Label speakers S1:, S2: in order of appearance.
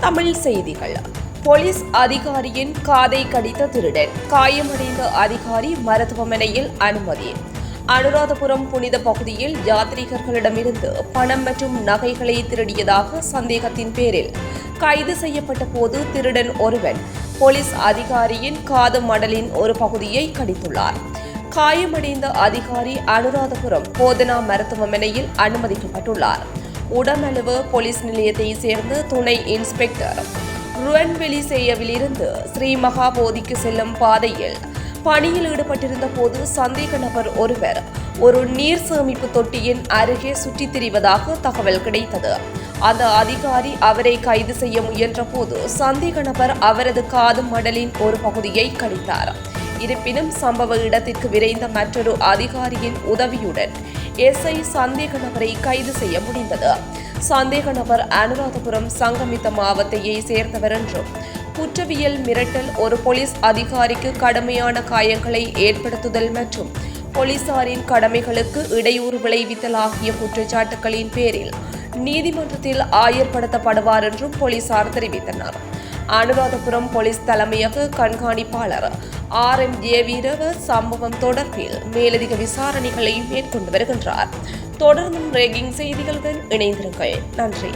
S1: தமிழ் செய்திகள். போலீஸ் அதிகாரியின் காதை கடித்த திருடன் காயமடைந்த அதிகாரி மருத்துவமனையில் அனுமதி. அனுராதபுரம் புனித பகுதியில் யாத்ரீகர்களிடமிருந்து பணம் மற்றும் நகைகளை திருடியதாக சந்தேகத்தின் பேரில் கைது செய்யப்பட்ட போது திருடன் ஒருவன் போலீஸ் அதிகாரியின் காது மடலின் ஒரு பகுதியை கடித்துள்ளார். காயமடைந்த அதிகாரி அனுராதபுரம் போதனா மருத்துவமனையில் அனுமதிக்கப்பட்டுள்ளார். உடமளவு போலீஸ் நிலையத்தை சேர்ந்த துணை இன்ஸ்பெக்டர் ருவன்வெளி செய்யவிலிருந்து ஸ்ரீ மகாபோதிக்கு செல்லும் பாதையில் பணியில் ஈடுபட்டிருந்த போது சந்தேக நபர் ஒருவர் ஒரு நீர் சேமிப்பு தொட்டியின் அருகே சுற்றித் திரிவதாக தகவல் கிடைத்தது. அந்த அதிகாரி அவரை கைது செய்ய முயன்ற போது சந்தேக நபர் அவரது காது மடலின் ஒரு பகுதியை கடித்தார். இருப்பினும் சம்பவ இடத்திற்கு விரைந்த மற்றொரு அதிகாரியின் உதவியுடன் எஸ்ஐ சந்தேக நபரை கைது செய்ய முடிந்தது. சந்தேக நபர் அனுராதபுரம் சங்கமித்த மாவட்டத்தையை சேர்ந்தவர் என்றும் குற்றவியல் மிரட்டல் ஒரு போலீஸ் அதிகாரிக்கு கடுமையான காயங்களை ஏற்படுத்துதல் மற்றும் போலீசாரின் கடமைகளுக்கு இடையூறு விளைவித்தல் ஆகிய குற்றச்சாட்டுகளின் பேரில் நீதிமன்றத்தில் ஆயர்படுத்தப்படுவார் என்றும் போலீசார் தெரிவித்தனர். அனுராதபுரம் போலீஸ் தலைமையக கண்காணிப்பாளர். ஆர் எம் ஜேவீரவர் சம்பவம் தொடர்பில் மேலதிக விசாரணைகளை மேற்கொண்டு வருகின்றார். தொடர்ந்தும் ரேகிங் செய்திகளுடன் இணைந்திருங்கள். நன்றி.